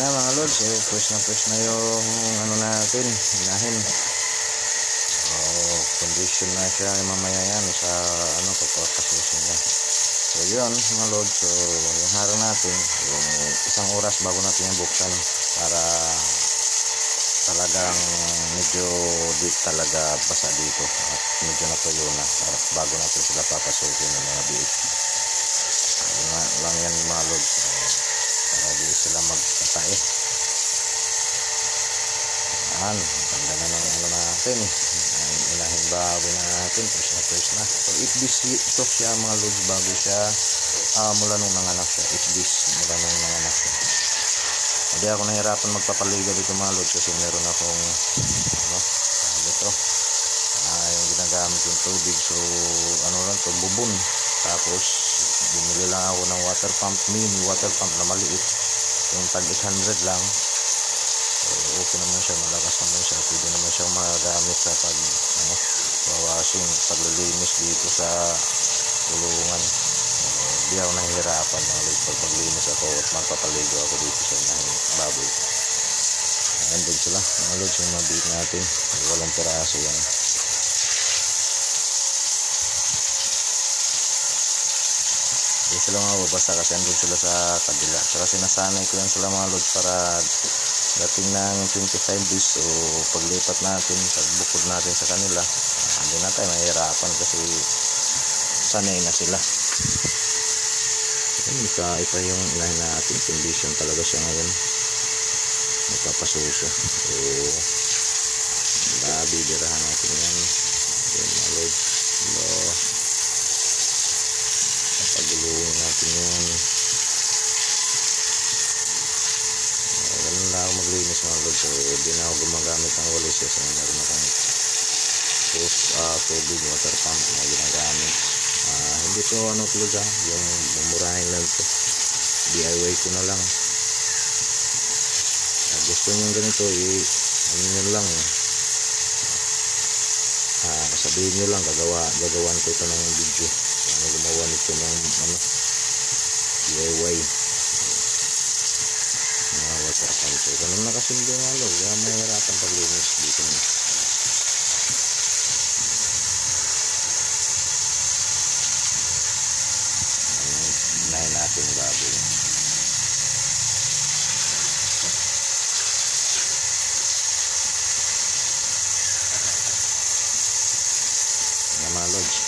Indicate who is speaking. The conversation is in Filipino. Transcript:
Speaker 1: na mga lods, eh, push na push na yung ano natin, hinahin. Oh, condition na siya mamaya yan sa ano pagpapasusin niya. So yun mga lods, so yung harang natin, yung isang oras bago natin yung buksan para talagang medyo di talaga basa dito at medyo natuyo na bago natin sila papasukin ng mga biik. Yun lang yan mga lods, eh, sila magkatae. Yan, ganda na ng ano natin. Ang ilahin bago natin, fresh na fresh na. So, if this ito siya mga lods bago siya, ah, mula nung nanganak siya. If this, mula nung nanganak siya. Hindi ako nahirapan magpapaliga dito mga lods kasi meron akong, ano, ito, ah, yung ginagamit yung tubig. So, ano lang to, bubon. Tapos, bumili lang ako ng water pump, mini water pump na maliit. Yung tag 800 lang. So, okay naman siya, malakas naman siya. Pwede naman siya magamit sa pag, ano, washing, paglilinis dito sa kulungan. So, di ako nahihirapan mga lods pag maglinis ako at magpapaligo ako dito sa inahing baboy. Ayan din sila, mga lods, yung mabiit natin. Walang piraso yan. Hindi sila mga babasa kasi andun sila sa kabila. Saka sinasanay ko yan sila mga lods para dating ng 25 days o paglipat natin, pagbukod natin sa kanila, hindi na tayo mahirapan kasi sanay na sila. Ayun, isa, isa yung inahin natin, condition talaga siya ngayon. Magpapasuso. So, babibirahan natin yan. Yan mga lods. Hello. Yan. Uh, ganun lang ako maglinis mga lods. So, di na ako gumagamit ng walis kasi meron akong hose, uh, tubig, water pump na ginagamit. Ah, hindi to ano tulad ah, yung mumurahin lang to. DIY ko na lang. Ah, gusto nyo ganito, i ano nyo lang eh. Ah, sabihin nyo lang, gagawa, gagawan ko ito ng video. Ano gumawa nito ng ano, DIY mga water filter ganun na kasundo ano, nga lo kaya mahirapan paglinis dito na. Unahin natin baboy. Naman lods